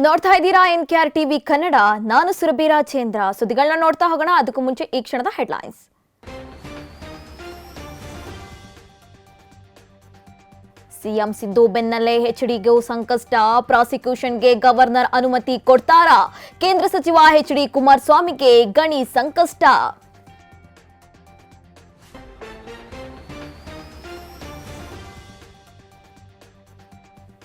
ನೀವು ನೋಡ್ತಾ ಇದ್ದೀರಾ N K R TV Kannada ನಾನು ಸುರಭಿ ರಾಜೇಂದ್ರ ಸುದ್ದಿಗಳನ್ನ ನೋಡ್ತಾ ಹೋಗೋಣ, ಅದಕ್ಕೂ ಮುಂಚೆ ಈ ಕ್ಷಣದ ಹೆಡ್ಲೈನ್ಸ್ ಸಿಎಂ ಸಿದ್ದು ಬೆನ್ನಲ್ಲೇ ಎಚ್ಡಿಗೂ ಸಂಕಷ್ಟ, ಪ್ರಾಸಿಕ್ಯೂಷನ್ಗೆ ಗವರ್ನರ್ ಅನುಮತಿ ಕೊಡ್ತಾರಾ? ಕೇಂದ್ರ ಸಚಿವ ಎಚ್ಡಿ ಕುಮಾರಸ್ವಾಮಿಗೆ ಗಣಿ ಸಂಕಷ್ಟ.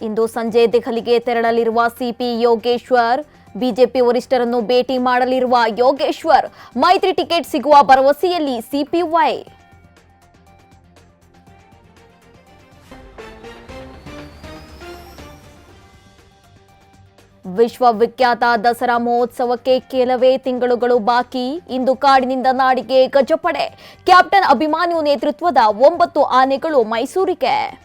ಇಂದು ಸಂಜೆ ದೆಹಲಿಗೆ ತೆರಳಲಿರುವ ಸಿಪಿ ಯೋಗೇಶ್ವರ್, ಬಿಜೆಪಿ ವರಿಷ್ಠರನ್ನು ಭೇಟಿ ಮಾಡಲಿರುವ ಯೋಗೇಶ್ವರ್, ಮೈತ್ರಿ ಟಿಕೆಟ್ ಸಿಗುವ ಭರವಸೆಯಲ್ಲಿ ಸಿಪಿವೈ. ವಿಶ್ವವಿಖ್ಯಾತ ದಸರಾ ಮಹೋತ್ಸವಕ್ಕೆ ಕೆಲವೇ ತಿಂಗಳುಗಳು ಬಾಕಿ. ಇಂದು ಕಾಡಿನಿಂದ ನಾಡಿಗೆ ಗಜಪಡೆ. ಕ್ಯಾಪ್ಟನ್ ಅಭಿಮಾನ್ಯು ನೇತೃತ್ವದ ಒಂಬತ್ತು ಆನೆಗಳು ಮೈಸೂರಿಗೆ.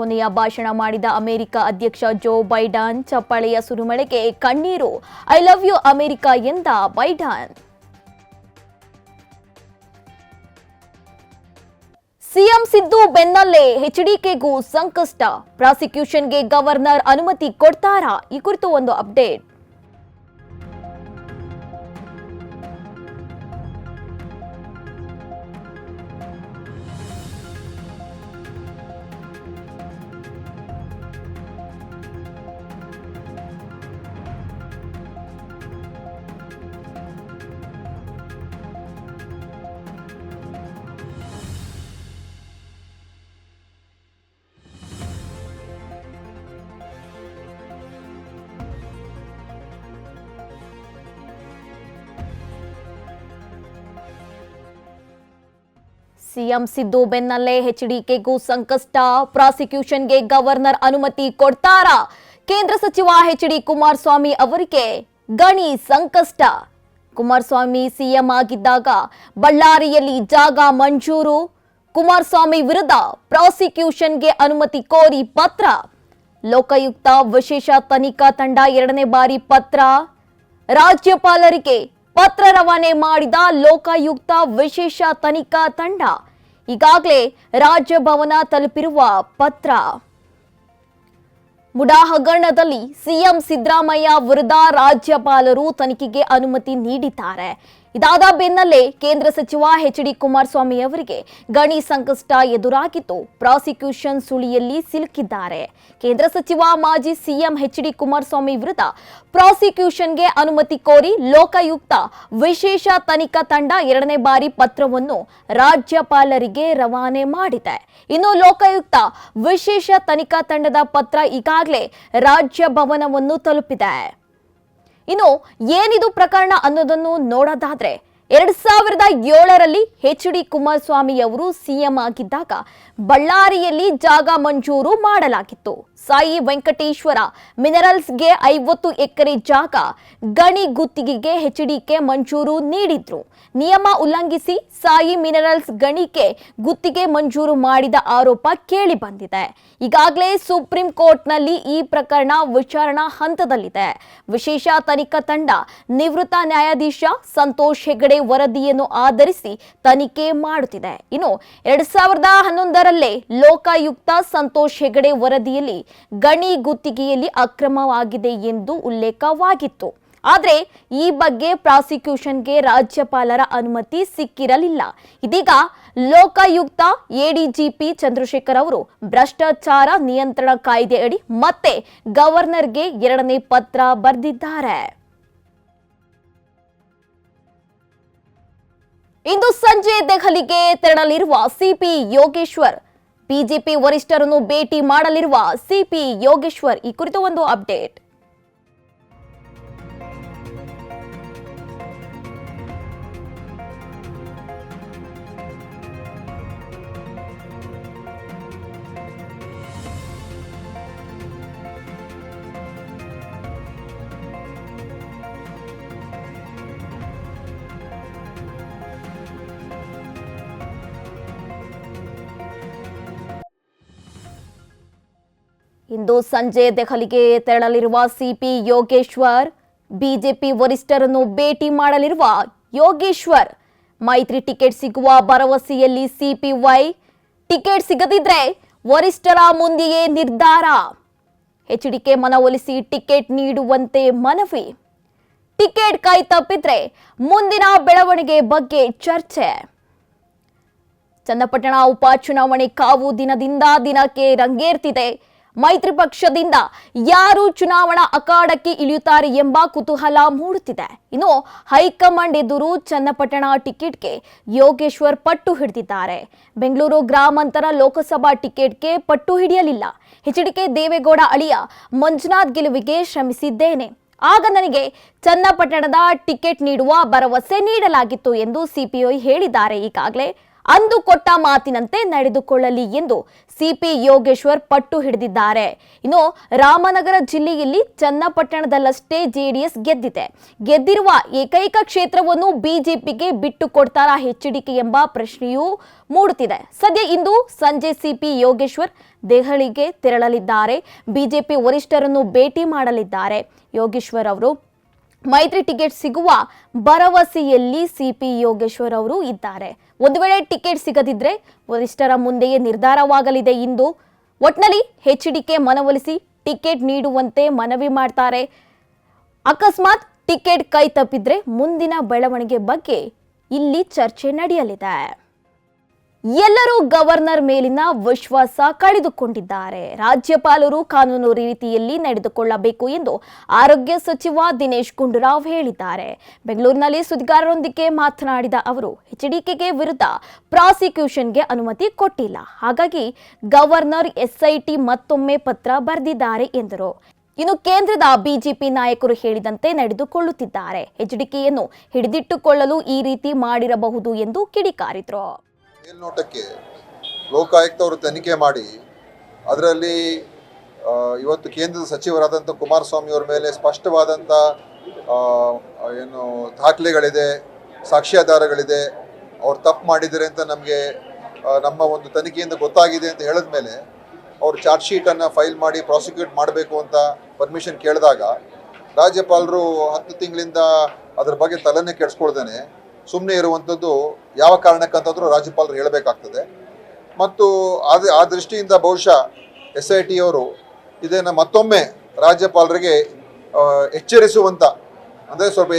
ಕೊನೆಯ ಭಾಷಣ ಮಾಡಿದ ಅಮೆರಿಕ ಅಧ್ಯಕ್ಷ ಜೋ ಬೈಡನ್ ಚಪ್ಪಾಳೆಯ ಸುರುಮಳೆಗೆ ಕಣ್ಣೀರು. ಐ ಲವ್ ಯು, ಅಮೆರಿಕ ಎಂದ ಬೈಡನ್. ಸಿಎಂ ಸಿದ್ದು ಬೆನ್ನಲ್ಲೇ ಎಚ್ಡಿಕೆಗೂ ಸಂಕಷ್ಟ. ಪ್ರಾಸಿಕ್ಯೂಷನ್ಗೆ ಗವರ್ನರ್ ಅನುಮತಿ ಕೊಡ್ತಾರಾ? ಈ ಕುರಿತು ಒಂದು ಅಪ್ಡೇಟ್. ಸಿಎಂ ಸಿದ್ದು ಬೆನ್ನಲ್ಲೇ ಎಚ್ಡಿಕೆಗೂ ಸಂಕಷ್ಟ. ಪ್ರಾಸಿಕ್ಯೂಷನ್ಗೆ ಗವರ್ನರ್ ಅನುಮತಿ ಕೊಡ್ತಾರ? ಕೇಂದ್ರ ಸಚಿವ ಎಚ್ಡಿ ಕುಮಾರಸ್ವಾಮಿ ಅವರಿಗೆ ಗಣಿ ಸಂಕಷ್ಟ. ಕುಮಾರಸ್ವಾಮಿ ಸಿಎಂ ಆಗಿದ್ದಾಗ ಬಳ್ಳಾರಿಯಲ್ಲಿ ಜಾಗ ಮಂಜೂರು. ಕುಮಾರಸ್ವಾಮಿ ವಿರುದ್ಧ ಪ್ರಾಸಿಕ್ಯೂಷನ್ಗೆ ಅನುಮತಿ ಕೋರಿ ಪತ್ರ. ಲೋಕಾಯುಕ್ತ ವಿಶೇಷ ತನಿಖಾ ತಂಡ ಎರಡನೇ ಬಾರಿ ಪತ್ರ. ರಾಜ್ಯಪಾಲರಿಗೆ ಪತ್ರ ರವಾನೆ ಮಾಡಿದ ಲೋಕಾಯುಕ್ತ ವಿಶೇಷ ತನಿಖಾ ತಂಡ ಈಗಾಗಲೇ ರಾಜ್ಯಭವನ ತಲುಪಿರುವ ಪತ್ರ. ಮುಡಾ ಹಗರಣದಲ್ಲಿ ಸಿಎಂ ಸಿದ್ದರಾಮಯ್ಯ ವಿರುದ್ಧ ರಾಜ್ಯಪಾಲರು ತನಿಖೆಗೆ ಅನುಮತಿ ನೀಡಿದ್ದಾರೆ. ಇದಾದ ಬೆನ್ನಲ್ಲೇ ಕೇಂದ್ರ ಸಚಿವ ಎಚ್ ಡಿ ಕುಮಾರಸ್ವಾಮಿ ಅವರಿಗೆ ಗಣಿ ಸಂಕಷ್ಟ ಎದುರಾಗಿದ್ದು ಪ್ರಾಸಿಕ್ಯೂಷನ್ ಸುಳಿಯಲ್ಲಿ ಸಿಲುಕಿದ್ದಾರೆ. ಕೇಂದ್ರ ಸಚಿವ ಮಾಜಿ ಸಿಎಂ ಎಚ್ ಡಿ ಕುಮಾರಸ್ವಾಮಿ ವಿರುದ್ಧ ಪ್ರಾಸಿಕ್ಯೂಷನ್ಗೆ ಅನುಮತಿ ಕೋರಿ ಲೋಕಾಯುಕ್ತ ವಿಶೇಷ ತನಿಖಾ ತಂಡ ಎರಡನೇ ಬಾರಿ ಪತ್ರವನ್ನು ರಾಜ್ಯಪಾಲರಿಗೆ ರವಾನೆ ಮಾಡಿದೆ. ಇನ್ನು ಲೋಕಾಯುಕ್ತ ವಿಶೇಷ ತನಿಖಾ ತಂಡದ ಪತ್ರ ಈಗಾಗಲೇ ರಾಜ್ಯ ಭವನವನ್ನು ತಲುಪಿದೆ. ಇನ್ನು ಏನಿದು ಪ್ರಕರಣ ಅನ್ನೋದನ್ನು ನೋಡೋದಾದ್ರೆ ಎರಡ್ ಸಾವಿರದ ಏಳರಲ್ಲಿ ಎಚ್ ಡಿ ಕುಮಾರಸ್ವಾಮಿ ಅವರು ಸಿಎಂ ಆಗಿದ್ದಾಗ ಬಳ್ಳಾರಿಯಲ್ಲಿ ಜಾಗ ಮಂಜೂರು ಮಾಡಲಾಗಿತ್ತು. ಸಾಯಿ ವೆಂಕಟೇಶ್ವರ ಮಿನರಲ್ಸ್ಗೆ ಐವತ್ತು ಎಕರೆ ಜಾಗ ಗಣಿ ಗುತ್ತಿಗೆಗೆ ಎಚ್ಡಿಕೆ ಮಂಜೂರು ನೀಡಿದ್ರು. ನಿಯಮ ಉಲ್ಲಂಘಿಸಿ ಸಾಯಿ ಮಿನರಲ್ಸ್ ಗಣಿಗೆ ಗುತ್ತಿಗೆ ಮಂಜೂರು ಮಾಡಿದ ಆರೋಪ ಕೇಳಿ ಬಂದಿದೆ ಈಗಾಗಲೇ ಸುಪ್ರೀಂ ಕೋರ್ಟ್ನಲ್ಲಿ ಈ ಪ್ರಕರಣ ವಿಚಾರಣಾ ಹಂತದಲ್ಲಿದೆ. ವಿಶೇಷ ತನಿಖಾ ತಂಡ ನಿವೃತ್ತ ನ್ಯಾಯಾಧೀಶ ಸಂತೋಷ್ ಹೆಗಡೆ ವರದಿಯನ್ನು ಆಧರಿಸಿ ತನಿಖೆ ಮಾಡುತ್ತಿದೆ. ಇನ್ನು ಎರಡ್ ಸಾವಿರದ ಹನ್ನೊಂದರಲ್ಲೇ ಲೋಕಾಯುಕ್ತ ಸಂತೋಷ್ ಹೆಗಡೆ ವರದಿಯಲ್ಲಿ ಗಣಿ ಗುತ್ತಿಗೆಯಲ್ಲಿ ಅಕ್ರಮವಾಗಿದೆ ಎಂದು ಉಲ್ಲೇಖವಾಗಿತ್ತು. ಆದರೆ ಈ ಬಗ್ಗೆ ಪ್ರಾಸಿಕ್ಯೂಷನ್ಗೆ ರಾಜ್ಯಪಾಲರ ಅನುಮತಿ ಸಿಕ್ಕಿರಲಿಲ್ಲ. ಇದೀಗ ಲೋಕಾಯುಕ್ತ ಎಡಿಜಿಪಿ ಚಂದ್ರಶೇಖರ್ ಅವರು ಭ್ರಷ್ಟಾಚಾರ ನಿಯಂತ್ರಣ ಕಾಯ್ದೆಯಡಿ ಮತ್ತೆ ಗವರ್ನರ್ಗೆ ಎರಡನೇ ಪತ್ರ ಬರೆದಿದ್ದಾರೆ. ಇಂದು ಸಂಜೆ ದೆಹಲಿಗೆ ತೆರಳಲಿರುವ ಸಿಪಿ ಯೋಗೇಶ್ವರ್. ಬಿಜೆಪಿ ವರಿಷ್ಠರನ್ನು ಭೇಟಿ ಮಾಡಲಿರುವ ಸಿಪಿ ಯೋಗೇಶ್ವರ್ ಈ ಕುರಿತು ಒಂದು ಅಪ್ಡೇಟ್. ಇಂದು ಸಂಜೆ ದೆಹಲಿಗೆ ತೆರಳಲಿರುವ ಸಿಪಿ ಯೋಗೇಶ್ವರ್, ಬಿಜೆಪಿ ವರಿಷ್ಠರನ್ನು ಭೇಟಿ ಮಾಡಲಿರುವ ಯೋಗೇಶ್ವರ್. ಮೈತ್ರಿ ಟಿಕೆಟ್ ಸಿಗುವ ಭರವಸೆಯಲ್ಲಿ ಸಿಪಿವೈ ಟಿಕೆಟ್ ಸಿಗದಿದ್ರೆ ವರಿಷ್ಠರ ಮುಂದೆಯೇ ನಿರ್ಧಾರ. ಎಚ್ಡಿಕೆ ಮನವೊಲಿಸಿ ಟಿಕೆಟ್ ನೀಡುವಂತೆ ಮನವಿ. ಟಿಕೆಟ್ ಕೈ ತಪ್ಪಿದ್ರೆ ಮುಂದಿನ ಬೆಳವಣಿಗೆ ಬಗ್ಗೆ ಚರ್ಚೆ. ಚನ್ನಪಟ್ಟಣ ಉಪಚುನಾವಣೆ ಕಾವು ದಿನದಿಂದ ದಿನಕ್ಕೆ ರಂಗೇರ್ತಿದೆ. ಮೈತ್ರಿ ಪಕ್ಷದಿಂದ ಯಾರು ಚುನಾವಣಾ ಅಖಾಡಕ್ಕೆ ಇಳಿಯುತ್ತಾರೆ ಎಂಬ ಕುತೂಹಲ ಮೂಡುತ್ತಿದೆ. ಇನ್ನು ಹೈಕಮಾಂಡ್ ಎದುರು ಚನ್ನಪಟ್ಟಣ ಟಿಕೆಟ್ಗೆ ಯೋಗೇಶ್ವರ್ ಪಟ್ಟು ಹಿಡಿದಿದ್ದಾರೆ. ಬೆಂಗಳೂರು ಗ್ರಾಮಾಂತರ ಲೋಕಸಭಾ ಟಿಕೆಟ್ಗೆ ಪಟ್ಟು ಹಿಡಿಯಲಿಲ್ಲ. ಎಚ್ಡಿಕೆ ದೇವೇಗೌಡ ಅಳಿಯ ಮಂಜುನಾಥ್ ಗೆಲುವಿಗೆ ಶ್ರಮಿಸಿದ್ದೇನೆ. ಆಗ ನನಗೆ ಚನ್ನಪಟ್ಟಣದ ಟಿಕೆಟ್ ನೀಡುವ ಭರವಸೆ ನೀಡಲಾಗಿತ್ತು ಎಂದು ಸಿಪಿಐ ಹೇಳಿದ್ದಾರೆ. ಈಗಾಗಲೇ ಅಂದು ಕೊಟ್ಟ ಮಾತಿನಂತೆ ನಡೆದುಕೊಳ್ಳಲಿ ಎಂದು ಸಿಪಿ ಯೋಗೇಶ್ವರ್ ಪಟ್ಟು ಹಿಡಿದಿದ್ದಾರೆ. ಇನ್ನು ರಾಮನಗರ ಜಿಲ್ಲೆಯಲ್ಲಿ ಚನ್ನಪಟ್ಟಣದಲ್ಲಷ್ಟೇ ಜೆಡಿಎಸ್ ಗೆದ್ದಿದೆ. ಗೆದ್ದಿರುವ ಏಕೈಕ ಕ್ಷೇತ್ರವನ್ನು ಬಿಜೆಪಿಗೆ ಬಿಟ್ಟು ಕೊಡ್ತಾರಾ ಎಚ್ಡಿಕೆ ಎಂಬ ಪ್ರಶ್ನೆಯೂ ಮೂಡುತ್ತಿದೆ. ಸದ್ಯ ಇಂದು ಸಂಜೆ ಸಿಪಿ ಯೋಗೇಶ್ವರ್ ದೆಹಲಿಗೆ ತೆರಳಲಿದ್ದಾರೆ. ಬಿಜೆಪಿ ವರಿಷ್ಠರನ್ನು ಭೇಟಿ ಮಾಡಲಿದ್ದಾರೆ. ಯೋಗೇಶ್ವರ್ ಅವರು ಮೈತ್ರಿ ಟಿಕೆಟ್ ಸಿಗುವ ಭರವಸೆಯಲ್ಲಿ ಸಿಪಿ ಯೋಗೇಶ್ವರ್ ಅವರು ಇದ್ದಾರೆ. ಒಂದು ವೇಳೆ ಟಿಕೆಟ್ ಸಿಗದಿದ್ರೆ ವರಿಷ್ಠರ ಮುಂದೆಯೇ ನಿರ್ಧಾರವಾಗಲಿದೆ ಇಂದು ಒಟ್ನಲ್ಲಿ ಹೆಚ್ಡಿಕೆ ಮನವೊಲಿಸಿ ಟಿಕೆಟ್ ನೀಡುವಂತೆ ಮನವಿ ಮಾಡ್ತಾರೆ. ಅಕಸ್ಮಾತ್ ಟಿಕೆಟ್ ಕೈ ತಪ್ಪಿದ್ರೆ ಮುಂದಿನ ಬೆಳವಣಿಗೆ ಬಗ್ಗೆ ಇಲ್ಲಿ ಚರ್ಚೆ ನಡೆಯಲಿದೆ. ಎಲ್ಲರೂ ಗವರ್ನರ್ ಮೇಲಿನ ವಿಶ್ವಾಸ ಕಳೆದುಕೊಂಡಿದ್ದಾರೆ. ರಾಜ್ಯಪಾಲರು ಕಾನೂನು ರೀತಿಯಲ್ಲಿ ನಡೆದುಕೊಳ್ಳಬೇಕು ಎಂದು ಆರೋಗ್ಯ ಸಚಿವ ದಿನೇಶ್ ಗುಂಡೂರಾವ್ ಹೇಳಿದ್ದಾರೆ. ಬೆಂಗಳೂರಿನಲ್ಲಿ ಸುದ್ದಿಗಾರರೊಂದಿಗೆ ಮಾತನಾಡಿದ ಅವರು, ಎಚ್ಡಿಕೆಗೆ ವಿರುದ್ಧ ಪ್ರಾಸಿಕ್ಯೂಷನ್ಗೆ ಅನುಮತಿ ಕೊಟ್ಟಿಲ್ಲ. ಹಾಗಾಗಿ ಗವರ್ನರ್ ಎಸ್ಐಟಿ ಮತ್ತೊಮ್ಮೆ ಪತ್ರ ಬರೆದಿದ್ದಾರೆ ಎಂದರು. ಇನ್ನು ಕೇಂದ್ರದ ಬಿಜೆಪಿ ನಾಯಕರು ಹೇಳಿದಂತೆ ನಡೆದುಕೊಳ್ಳುತ್ತಿದ್ದಾರೆ. ಎಚ್ಡಿಕೆಯನ್ನು ಹಿಡಿದಿಟ್ಟುಕೊಳ್ಳಲು ಈ ರೀತಿ ಮಾಡಿರಬಹುದು ಎಂದು ಕಿಡಿಕಾರಿದ್ರು. ಮೇಲ್ನೋಟಕ್ಕೆ ಲೋಕಾಯುಕ್ತ ಅವರು ತನಿಖೆ ಮಾಡಿ, ಅದರಲ್ಲಿ ಇವತ್ತು ಕೇಂದ್ರದ ಸಚಿವರಾದಂಥ ಕುಮಾರಸ್ವಾಮಿ ಅವರ ಮೇಲೆ ಸ್ಪಷ್ಟವಾದಂಥ ಏನು ದಾಖಲೆಗಳಿದೆ, ಸಾಕ್ಷ್ಯಾಧಾರಗಳಿದೆ, ಅವ್ರು ತಪ್ಪು ಮಾಡಿದ್ದಾರೆ ಅಂತ ನಮಗೆ ನಮ್ಮ ಒಂದು ತನಿಖೆಯಿಂದ ಗೊತ್ತಾಗಿದೆ ಅಂತ ಹೇಳಿದ ಮೇಲೆ ಅವರು ಚಾರ್ಜ್ ಶೀಟನ್ನು ಫೈಲ್ ಮಾಡಿ ಪ್ರಾಸಿಕ್ಯೂಟ್ ಮಾಡಬೇಕು ಅಂತ ಪರ್ಮಿಷನ್ ಕೇಳಿದಾಗ ರಾಜ್ಯಪಾಲರು ಹತ್ತು ತಿಂಗಳಿಂದ ಅದರ ಬಗ್ಗೆ ತಲೆನೇ ಕೆಡಿಸ್ಕೊಳ್ದೇನೆ. ಸುಮ್ಮನೆ ಇರುವಂಥದ್ದು ಯಾವ ಕಾರಣಕ್ಕಂತಂದ್ರೂ ರಾಜ್ಯಪಾಲರು ಹೇಳಬೇಕಾಗ್ತದೆ. ಮತ್ತು ಅದು ಆ ದೃಷ್ಟಿಯಿಂದ ಬಹುಶಃ ಎಸ್ ಐ ಟಿಯವರು ಇದನ್ನು ಮತ್ತೊಮ್ಮೆ ರಾಜ್ಯಪಾಲರಿಗೆ ಎಚ್ಚರಿಸುವಂಥ ಅಂದರೆ ಸ್ವಲ್ಪ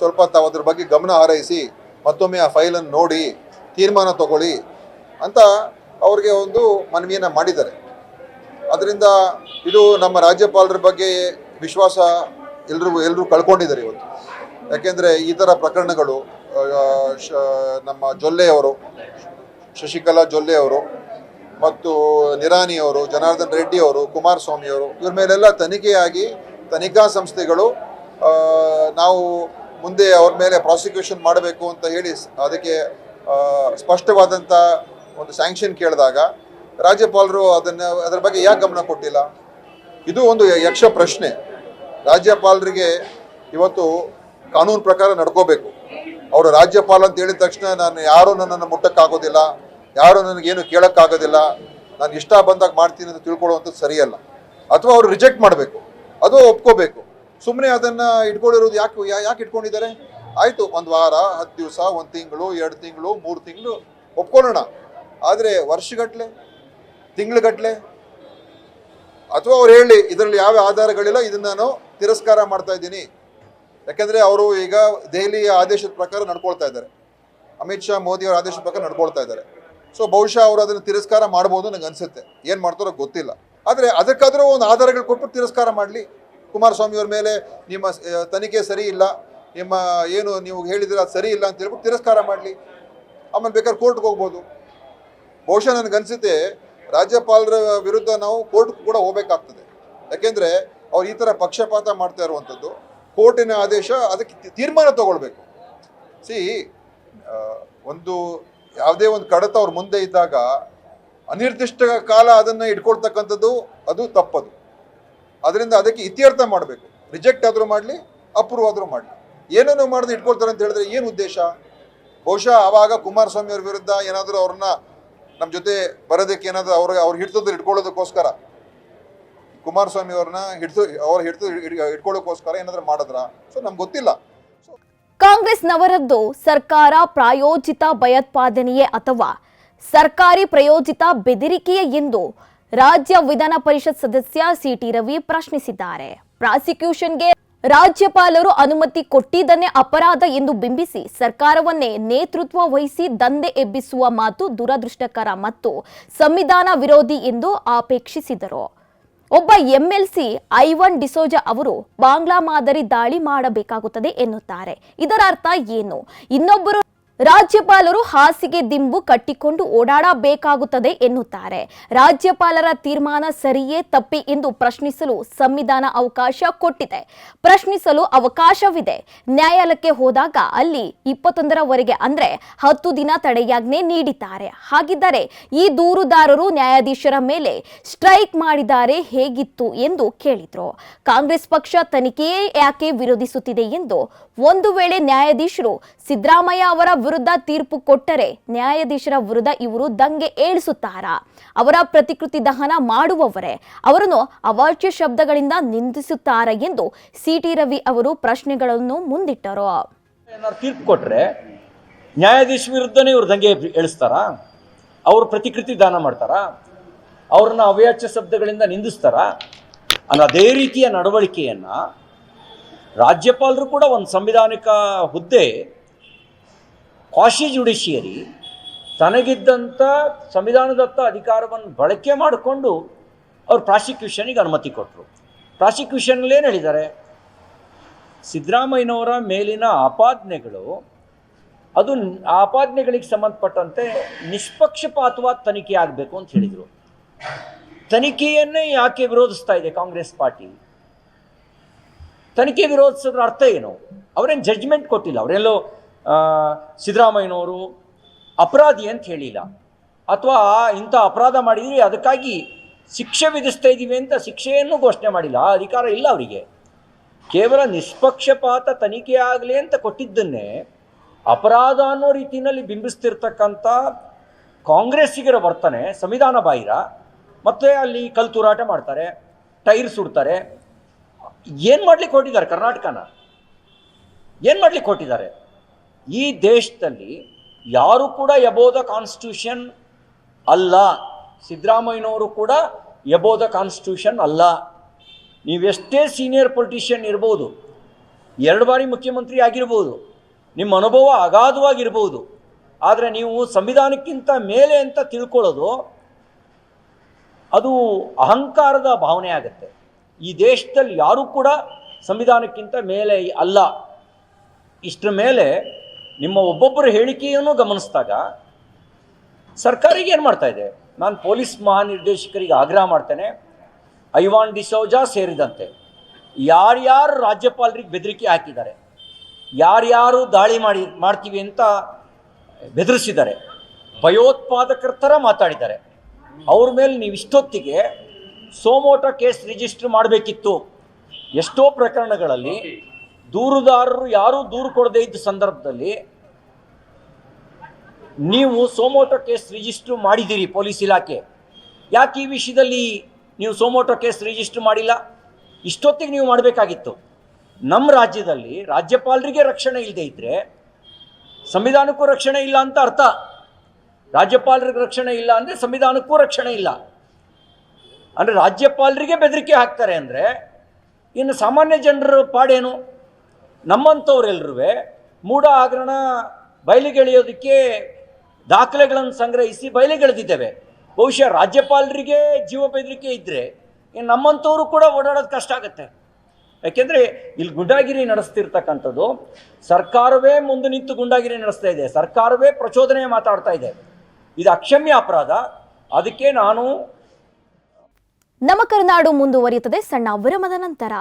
ಸ್ವಲ್ಪ ತಾವು ಅದ್ರ ಬಗ್ಗೆ ಗಮನ ಹಾರೈಸಿ, ಮತ್ತೊಮ್ಮೆ ಆ ಫೈಲನ್ನು ನೋಡಿ, ತೀರ್ಮಾನ ತಗೊಳ್ಳಿ ಅಂತ ಅವ್ರಿಗೆ ಒಂದು ಮನವಿಯನ್ನು ಮಾಡಿದ್ದಾರೆ. ಅದರಿಂದ ಇದು ನಮ್ಮ ರಾಜ್ಯಪಾಲರ ಬಗ್ಗೆ ವಿಶ್ವಾಸ ಎಲ್ಲರೂ ಎಲ್ಲರೂ ಕಳ್ಕೊಂಡಿದ್ದಾರೆ ಇವತ್ತು. ಯಾಕೆಂದರೆ ಈ ಥರ ಪ್ರಕರಣಗಳು ನಮ್ಮ ಜೊಲ್ಲೆಯವರು, ಶಶಿಕಲಾ ಜೊಲ್ಲೆಯವರು ಮತ್ತು ನಿರಾನಿ ಅವರು ಜನಾರ್ದನ್ ರೆಡ್ಡಿ ಅವರು ಕುಮಾರಸ್ವಾಮಿ ಅವರು ಇವ್ರ ಮೇಲೆಲ್ಲ ತನಿಖೆಯಾಗಿ ತನಿಖಾ ಸಂಸ್ಥೆಗಳು ನಾವು ಮುಂದೆ ಅವ್ರ ಮೇಲೆ ಪ್ರಾಸಿಕ್ಯೂಷನ್ ಮಾಡಬೇಕು ಅಂತ ಹೇಳಿ ಅದಕ್ಕೆ ಸ್ಪಷ್ಟವಾದಂಥ ಒಂದು ಸ್ಯಾಂಕ್ಷನ್ ಕೇಳಿದಾಗ ರಾಜ್ಯಪಾಲರು ಅದನ್ನು, ಅದರ ಬಗ್ಗೆ ಯಾಕೆ ಗಮನ ಕೊಟ್ಟಿಲ್ಲ? ಇದು ಒಂದು ಯಕ್ಷ ಪ್ರಶ್ನೆ. ರಾಜ್ಯಪಾಲರಿಗೆ ಇವತ್ತು ಕಾನೂನು ಪ್ರಕಾರ ನಡ್ಕೋಬೇಕು. ಅವರು ರಾಜ್ಯಪಾಲ ಅಂತ ಹೇಳಿದ ತಕ್ಷಣ ನಾನು ಯಾರೂ ನನ್ನನ್ನು ಮುಟ್ಟಕ್ಕಾಗೋದಿಲ್ಲ, ಯಾರೂ ನನಗೇನು ಕೇಳೋಕ್ಕಾಗೋದಿಲ್ಲ, ನಾನು ಇಷ್ಟ ಬಂದಾಗ ಮಾಡ್ತೀನಿ ಅಂತ ತಿಳ್ಕೊಳ್ಳುವಂಥದ್ದು ಸರಿಯಲ್ಲ. ಅಥವಾ ಅವರು ರಿಜೆಕ್ಟ್ ಮಾಡಬೇಕು, ಅದು ಒಪ್ಕೋಬೇಕು. ಸುಮ್ಮನೆ ಅದನ್ನು ಇಟ್ಕೊಂಡಿರೋದು ಯಾಕೆ ಯಾಕೆ ಇಟ್ಕೊಂಡಿದ್ದಾರೆ? ಆಯಿತು, ಒಂದು ವಾರ, ಹತ್ತು ದಿವಸ, ಒಂದು ತಿಂಗಳು, ಎರಡು ತಿಂಗಳು, ಮೂರು ತಿಂಗಳು ಒಪ್ಕೊಳ್ಳೋಣ. ಆದರೆ ವರ್ಷಗಟ್ಟಲೆ ತಿಂಗಳುಗಟ್ಟಲೆ ಅಥವಾ ಅವ್ರು ಹೇಳಿ, ಇದರಲ್ಲಿ ಯಾವ ಆಧಾರಗಳಿಲ್ಲ, ಇದನ್ನು ನಾನು ತಿರಸ್ಕಾರ ಮಾಡ್ತಾ ಇದ್ದೀನಿ. ಯಾಕಂದ್ರೆ ಅವರು ಈಗ ದೆಹಲಿಯ ಆದೇಶದ ಪ್ರಕಾರ ನಡ್ಕೊಳ್ತಾ ಇದ್ದಾರೆ. ಅಮಿತ್ ಶಾ, ಮೋದಿ ಅವರ ಆದೇಶದ ಪ್ರಕಾರ ನಡ್ಕೊಳ್ತಾ ಇದ್ದಾರೆ. ಸೊ ಬಹುಶಃ ಅವರು ಅದನ್ನು ತಿರಸ್ಕಾರ ಮಾಡ್ಬೋದು ನನಗೆ ಅನ್ಸುತ್ತೆ. ಏನು ಮಾಡ್ತಾರೋ ಗೊತ್ತಿಲ್ಲ. ಆದರೆ ಅದಕ್ಕಾದರೂ ಒಂದು ಆಧಾರಗಳು ಕೊಟ್ಬಿಟ್ಟು ತಿರಸ್ಕಾರ ಮಾಡಲಿ. ಕುಮಾರಸ್ವಾಮಿ ಅವ್ರ ಮೇಲೆ ನಿಮ್ಮ ತನಿಖೆ ಸರಿ ಇಲ್ಲ. ನಿಮ್ಮ ಏನು ನೀವು ಹೇಳಿದ್ರೆ ಅದು ಸರಿ ಇಲ್ಲ ಅಂತ ಹೇಳ್ಬಿಟ್ಟು ತಿರಸ್ಕಾರ ಮಾಡಲಿ. ಆಮೇಲೆ ಬೇಕಾದ್ರೆ ಕೋರ್ಟ್ಗೆ ಹೋಗ್ಬೋದು. ಬಹುಶಃ ನನಗನ್ಸುತ್ತೆ ರಾಜ್ಯಪಾಲರ ವಿರುದ್ಧ ನಾವು ಕೋರ್ಟ್ಗೆ ಕೂಡ ಹೋಗ್ಬೇಕಾಗ್ತದೆ. ಯಾಕೆಂದರೆ ಅವ್ರು ಈ ಥರ ಪಕ್ಷಪಾತ ಮಾಡ್ತಾ ಇರುವಂಥದ್ದು. ಕೋರ್ಟಿನ ಆದೇಶ ಅದಕ್ಕೆ ತೀರ್ಮಾನ ತಗೊಳ್ಬೇಕು. ಸಿ ಒಂದು ಯಾವುದೇ ಒಂದು ಕಡತ ಅವ್ರ ಮುಂದೆ ಇದ್ದಾಗ ಅನಿರ್ದಿಷ್ಟ ಕಾಲ ಅದನ್ನು ಇಟ್ಕೊಳ್ತಕ್ಕಂಥದ್ದು ಅದು ತಪ್ಪದು. ಅದರಿಂದ ಅದಕ್ಕೆ ಇತ್ಯರ್ಥ ಮಾಡಬೇಕು. ರಿಜೆಕ್ಟ್ ಆದರೂ ಮಾಡಲಿ ಅಪ್ರೂವ್ ಆದರೂ ಮಾಡಲಿ. ಏನನ್ನು ಮಾಡದೆ ಇಟ್ಕೊಳ್ತಾರೆ ಅಂತ ಹೇಳಿದ್ರೆ ಏನು ಉದ್ದೇಶ? ಬಹುಶಃ ಆವಾಗ ಕುಮಾರಸ್ವಾಮಿ ಅವ್ರ ವಿರುದ್ಧ ಏನಾದರೂ ಅವ್ರನ್ನ ನಮ್ಮ ಜೊತೆ ಬರೋದಕ್ಕೆ ಏನಾದರೂ ಅವ್ರಿಗೆ ಅವ್ರ ಹಿಡಿತದಲ್ಲಿ ಇಟ್ಕೊಳ್ಳೋದಕ್ಕೋಸ್ಕರ. ಕುಮಾರಸ್ವಾಮಿ ಅವ್ರನ್ನ ಹಿಡಿದು, ಅವ್ರ ಹಿಡಿದು ಇಟ್ಕೊಳ್ಳೋಕ್ಕೋಸ್ಕರ ಏನಾದ್ರೂ ಮಾಡಿದ್ರ? ಸೊ ನಮ್ಗೆ ಗೊತ್ತಿಲ್ಲ. ಕಾಂಗ್ರೆಸ್ನವರದ್ದು ಸರ್ಕಾರ ಪ್ರಾಯೋಜಿತ ಭಯೋತ್ಪಾದನೆಯೇ ಅಥವಾ ಸರ್ಕಾರಿ ಪ್ರಯೋಜಿತ ಬೆದರಿಕೆಯೇ ಎಂದು ರಾಜ್ಯ ವಿಧಾನ ಪರಿಷತ್ ಸದಸ್ಯ ಸಿಟಿ ರವಿ ಪ್ರಶ್ನಿಸಿದ್ದಾರೆ. ಪ್ರಾಸಿಕ್ಯೂಷನ್ಗೆ ರಾಜ್ಯಪಾಲರು ಅನುಮತಿ ಕೊಟ್ಟಿದ್ದನ್ನೇ ಅಪರಾಧ ಎಂದು ಬಿಂಬಿಸಿ ಸರ್ಕಾರವನ್ನೇ ನೇತೃತ್ವ ವಹಿಸಿ ದಂಧೆ ಎಬ್ಬಿಸುವ ಮಾತು ದುರದೃಷ್ಟಕರ ಮತ್ತು ಸಂವಿಧಾನ ವಿರೋಧಿ ಎಂದು ಆಪೇಕ್ಷಿಸಿದರು. ಒಬ್ಬ ಎಂಎಲ್ಸಿ ಐವನ್ ಡಿಸೋಜಾ ಅವರು ಬಾಂಗ್ಲಾ ಮಾದರಿ ದಾಳಿ ಮಾಡಬೇಕಾಗುತ್ತದೆ ಎನ್ನುತ್ತಾರೆ. ಇದರ ಅರ್ಥ ಏನು? ಇನ್ನೊಬ್ಬರು ರಾಜ್ಯಪಾಲರು ಹಾಸಿಗೆ ದಿಂಬು ಕಟ್ಟಿಕೊಂಡು ಓಡಾಡಬೇಕಾಗುತ್ತದೆ ಎನ್ನುತ್ತಾರೆ. ರಾಜ್ಯಪಾಲರ ತೀರ್ಮಾನ ಸರಿಯೇ ತಪ್ಪಿ ಎಂದು ಪ್ರಶ್ನಿಸಲು ಸಂವಿಧಾನ ಅವಕಾಶ ಕೊಟ್ಟಿದೆ. ಪ್ರಶ್ನಿಸಲು ಅವಕಾಶವಿದೆ. ನ್ಯಾಯಾಲಯಕ್ಕೆ ಹೋದಾಗ ಅಲ್ಲಿ ಇಪ್ಪತ್ತೊಂದರವರೆಗೆ ಅಂದ್ರೆ ಹತ್ತು ದಿನ ತಡೆಯಾಜ್ಞೆ ನೀಡಿದ್ದಾರೆ. ಹಾಗಿದ್ದರೆ ಈ ದೂರುದಾರರು ನ್ಯಾಯಾಧೀಶರ ಮೇಲೆ ಸ್ಟ್ರೈಕ್ ಮಾಡಿದ್ದಾರೆ ಹೇಗಿತ್ತು ಎಂದು ಕೇಳಿದ್ರು. ಕಾಂಗ್ರೆಸ್ ಪಕ್ಷ ತನಿಖೆಯೇ ಯಾಕೆ ವಿರೋಧಿಸುತ್ತಿದೆ ಎಂದು ಒಂದು ವೇಳೆ ನ್ಯಾಯಾಧೀಶರು ಸಿದ್ದರಾಮಯ್ಯ ಅವರ ವಿರುದ್ಧ ತೀರ್ಪು ಕೊಟ್ಟರೆ ನ್ಯಾಯಾಧೀಶರ ವಿರುದ್ಧ ಇವರು ದಂಗೆ ಏಳಿಸುತ್ತಾರಾ. ಅವರ ಪ್ರತಿಕೃತಿ ದಹನ ಮಾಡುವವರೇ ಅವರನ್ನು ಅವಾಚ್ಯ ಶಬ್ದಗಳಿಂದ ನಿಂದಿಸುತ್ತಾರ ಎಂದು ಸಿಟಿ ರವಿ ಅವರು ಪ್ರಶ್ನೆಗಳನ್ನು ಮುಂದಿಟ್ಟರು. ತೀರ್ಪು ಕೊಟ್ಟರೆ ನ್ಯಾಯಾಧೀಶ ವಿರುದ್ಧನೇ ಇವರು ದಂಗೆ ಏಳಿಸ್ತಾರಾ? ಅವರು ಪ್ರತಿಕೃತಿ ದಾನ ಮಾಡ್ತಾರಾ? ಅವ್ರನ್ನ ಅವ್ಯಾಚ್ಯ ಶಬ್ದಗಳಿಂದ ನಿಂದಿಸ್ತಾರಾ? ಅದೇ ರೀತಿಯ ನಡವಳಿಕೆಯನ್ನ ರಾಜ್ಯಪಾಲರು ಕೂಡ ಒಂದು ಸಂವಿಧಾನಿಕ ಹುದ್ದೆ ಕ್ವಾಶಿ ಜುಡಿಷಿಯರಿ ತನಗಿದ್ದಂಥ ಸಂವಿಧಾನದತ್ತ ಅಧಿಕಾರವನ್ನು ಬಳಕೆ ಮಾಡಿಕೊಂಡು ಅವ್ರು ಪ್ರಾಸಿಕ್ಯೂಷನಿಗೆ ಅನುಮತಿ ಕೊಟ್ಟರು ಪ್ರಾಸಿಕ್ಯೂಷನ್ನಲ್ಲಿ ಏನು ಹೇಳಿದ್ದಾರೆ? ಸಿದ್ದರಾಮಯ್ಯನವರ ಮೇಲಿನ ಆಪಾದನೆಗಳು, ಅದು ಆಪಾದನೆಗಳಿಗೆ ಸಂಬಂಧಪಟ್ಟಂತೆ ನಿಷ್ಪಕ್ಷಪಾತವಾದ ತನಿಖೆ ಆಗಬೇಕು ಅಂತ ಹೇಳಿದರು. ತನಿಖೆಯನ್ನೇ ಯಾಕೆ ವಿರೋಧಿಸ್ತಾ ಇದೆ ಕಾಂಗ್ರೆಸ್ ಪಾರ್ಟಿ? ತನಿಖೆ ವಿರೋಧಿಸೋದ್ರ ಅರ್ಥ ಏನು? ಅವರೇನು ಜಡ್ಜ್ಮೆಂಟ್ ಕೊಟ್ಟಿಲ್ಲ, ಅವರೆಲ್ಲೋ ಸಿದ್ದರಾಮಯ್ಯನವರು ಅಪರಾಧಿ ಅಂತ ಹೇಳಿಲ್ಲ. ಅಥವಾ ಇಂಥ ಅಪರಾಧ ಮಾಡಿದ್ರಿ ಅದಕ್ಕಾಗಿ ಶಿಕ್ಷೆ ವಿಧಿಸ್ತಾ ಇದ್ದೀವಿ ಅಂತ ಶಿಕ್ಷೆಯನ್ನು ಘೋಷಣೆ ಮಾಡಿಲ್ಲ. ಆ ಅಧಿಕಾರ ಇಲ್ಲ ಅವರಿಗೆ. ಕೇವಲ ನಿಷ್ಪಕ್ಷಪಾತ ತನಿಖೆ ಆಗಲಿ ಅಂತ ಕೊಟ್ಟಿದ್ದನ್ನೇ ಅಪರಾಧ ಅನ್ನೋ ರೀತಿಯಲ್ಲಿ ಬಿಂಬಿಸ್ತಿರ್ತಕ್ಕಂಥ ಕಾಂಗ್ರೆಸ್ಸಿಗರ ವರ್ತನೆ, ಸಂವಿಧಾನ ಬಾಹಿರ. ಮತ್ತೆ ಅಲ್ಲಿ ಕಲ್ ತೂರಾಟ ಮಾಡ್ತಾರೆ, ಟೈರ್ ಸುಡ್ತಾರೆ. ಏನು ಮಾಡ್ಲಿಕ್ಕೆ ಹೊಟ್ಟಿದ್ದಾರೆ ಕರ್ನಾಟಕನ? ಏನು ಮಾಡ್ಲಿಕ್ಕೆ ಹೊಟ್ಟಿದ್ದಾರೆ ಈ ದೇಶದಲ್ಲಿ ಯಾರು ಕೂಡ ಎಬೋದ ಕಾನ್ಸ್ಟಿಟ್ಯೂಷನ್ ಅಲ್ಲ. ಸಿದ್ದರಾಮಯ್ಯನವರು ಕೂಡ ಎಬೋದ ಕಾನ್ಸ್ಟಿಟ್ಯೂಷನ್ ಅಲ್ಲ. ನೀವೆಷ್ಟೇ ಸೀನಿಯರ್ ಪೊಲಿಟಿಷಿಯನ್ ಇರ್ಬೋದು, ಎರಡು ಬಾರಿ ಮುಖ್ಯಮಂತ್ರಿ ಆಗಿರ್ಬೋದು, ನಿಮ್ಮ ಅನುಭವ ಅಗಾಧವಾಗಿರ್ಬೋದು, ಆದರೆ ನೀವು ಸಂವಿಧಾನಕ್ಕಿಂತ ಮೇಲೆ ಅಂತ ತಿಳ್ಕೊಳ್ಳೋದು ಅದು ಅಹಂಕಾರದ ಭಾವನೆ ಆಗುತ್ತೆ. ಈ ದೇಶದಲ್ಲಿ ಯಾರೂ ಕೂಡ ಸಂವಿಧಾನಕ್ಕಿಂತ ಮೇಲೆ ಅಲ್ಲ. ಇಷ್ಟರ ಮೇಲೆ ನಿಮ್ಮ ಒಬ್ಬೊಬ್ಬರ ಹೇಳಿಕೆಯನ್ನು ಗಮನಿಸಿದಾಗ ಸರ್ಕಾರಿಗೆ ಏನು ಮಾಡ್ತಾ ಇದೆ? ನಾನು ಪೊಲೀಸ್ ಮಹಾನಿರ್ದೇಶಕರಿಗೆ ಆಗ್ರಹ ಮಾಡ್ತೇನೆ. ಐವಾನ್ ಡಿಸೋಜಾ ಸೇರಿದಂತೆ ಯಾರ್ಯಾರು ರಾಜ್ಯಪಾಲರಿಗೆ ಬೆದರಿಕೆ ಹಾಕಿದ್ದಾರೆ, ಯಾರ್ಯಾರು ದಾಳಿ ಮಾಡಿ, ಮಾಡ್ತೀವಿ ಅಂತ ಬೆದರಿಸಿದ್ದಾರೆ, ಭಯೋತ್ಪಾದಕರ ಥರ ಮಾತಾಡಿದ್ದಾರೆ. ಅವ್ರ ಮೇಲೆ ನೀವು ಇಷ್ಟೊತ್ತಿಗೆ ಸೋಮೋಟ ಕೇಸ್ ರಿಜಿಸ್ಟರ್ ಮಾಡಬೇಕಿತ್ತು. ಎಷ್ಟೋ ಪ್ರಕರಣಗಳಲ್ಲಿ ದೂರುದಾರರು ಯಾರೂ ದೂರು ಕೊಡದೇ ಇದ್ದ ಸಂದರ್ಭದಲ್ಲಿ ನೀವು ಸೋಮೋಟೋ ಕೇಸ್ ರಿಜಿಸ್ಟ್ರ್ ಮಾಡಿದ್ದೀರಿ ಪೊಲೀಸ್ ಇಲಾಖೆ. ಯಾಕೆ ಈ ವಿಷಯದಲ್ಲಿ ನೀವು ಸೋಮೋಟೋ ಕೇಸ್ ರಿಜಿಸ್ಟ್ರ್ ಮಾಡಿಲ್ಲ? ಇಷ್ಟೊತ್ತಿಗೆ ನೀವು ಮಾಡಬೇಕಾಗಿತ್ತು. ನಮ್ಮ ರಾಜ್ಯದಲ್ಲಿ ರಾಜ್ಯಪಾಲರಿಗೆ ರಕ್ಷಣೆ ಇಲ್ಲದೆ ಇದ್ದರೆ ಸಂವಿಧಾನಕ್ಕೂ ರಕ್ಷಣೆ ಇಲ್ಲ ಅಂತ ಅರ್ಥ. ರಾಜ್ಯಪಾಲರಿಗೆ ರಕ್ಷಣೆ ಇಲ್ಲ ಅಂದರೆ ಸಂವಿಧಾನಕ್ಕೂ ರಕ್ಷಣೆ ಇಲ್ಲ. ಅಂದರೆ ರಾಜ್ಯಪಾಲರಿಗೆ ಬೆದರಿಕೆ ಹಾಕ್ತಾರೆ ಅಂದರೆ ಇನ್ನು ಸಾಮಾನ್ಯ ಜನರ ಪಾಡೇನು? ನಮ್ಮಂಥವ್ರೆಲ್ಲರೂ ಮೂಢ ಹಗರಣ ಬಯಲಿಗೆಳೆಯೋದಕ್ಕೆ ದಾಖಲೆಗಳನ್ನು ಸಂಗ್ರಹಿಸಿ ಬಯಲಿಗೆಳೆದಿದ್ದೇವೆ ಬಹುಶಃ ರಾಜ್ಯಪಾಲರಿಗೆ, ಜೀವ ಬೆದರಿಕೆ ಇದ್ದರೆ ನಮ್ಮಂಥವ್ರು ಕೂಡ ಓಡಾಡೋದು ಕಷ್ಟ ಆಗುತ್ತೆ. ಯಾಕೆಂದರೆ ಇಲ್ಲಿ ಗುಂಡಾಗಿರಿ ನಡೆಸ್ತಿರ್ತಕ್ಕಂಥದ್ದು ಸರ್ಕಾರವೇ ಮುಂದೆ ನಿಂತು ಗುಂಡಾಗಿರಿ ನಡೆಸ್ತಾ ಇದೆ, ಸರ್ಕಾರವೇ ಪ್ರಚೋದನೆ ಮಾತಾಡ್ತಾ ಇದೆ. ಇದು ಅಕ್ಷಮ್ಯ ಅಪರಾಧ. ಅದಕ್ಕೆ ನಾನು ನಮ್ಮ ಕರುನಾಡು ಮುಂದುವರಿಯುತ್ತದೆ. ಸಣ್ಣ ವಿರಮದ ನಂತರ